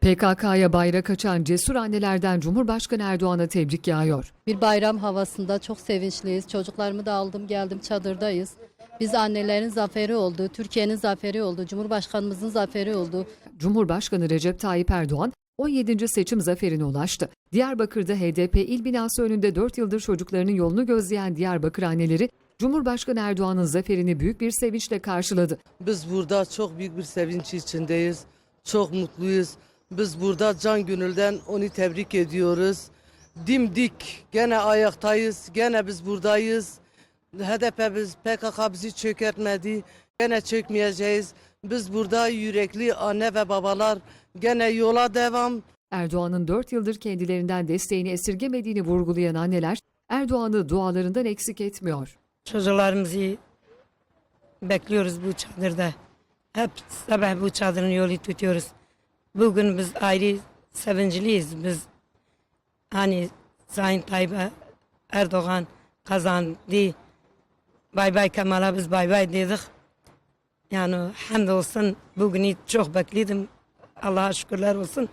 PKK'ya bayrak açan cesur annelerden Cumhurbaşkanı Erdoğan'a tebrik yağıyor. Bir bayram havasında çok sevinçliyiz. Çocuklarımı da aldım geldim çadırdayız. Biz annelerin zaferi oldu, Türkiye'nin zaferi oldu, Cumhurbaşkanımızın zaferi oldu. Cumhurbaşkanı Recep Tayyip Erdoğan 17. seçim zaferine ulaştı. Diyarbakır'da HDP il binası önünde 4 yıldır çocuklarının yolunu gözleyen Diyarbakır anneleri Cumhurbaşkanı Erdoğan'ın zaferini büyük bir sevinçle karşıladı. Biz burada çok büyük bir sevinç içindeyiz. Çok mutluyuz. Biz burada can gönülden onu tebrik ediyoruz. Dimdik gene ayaktayız. Gene biz buradayız. HDP biz PKK bizi çökertmedi. Gene çökmeyeceğiz. Biz burada yürekli anne ve babalar gene yola devam. Erdoğan'ın 4 yıldır kendilerinden desteğini esirgemediğini vurgulayan anneler Erdoğan'ı dualarından eksik etmiyor. Çocuklarımızı bekliyoruz bu çadırda. Hep sabah bu çadırın yolu tutuyoruz. Bugün biz ayrı sevincliyiz. Biz hani Sayın Tayyip Erdoğan kazandı. Bay bay Kemal'a biz bay bay dedik. Yani hamdolsun bugünü çok bekledim. Allah'a şükürler olsun.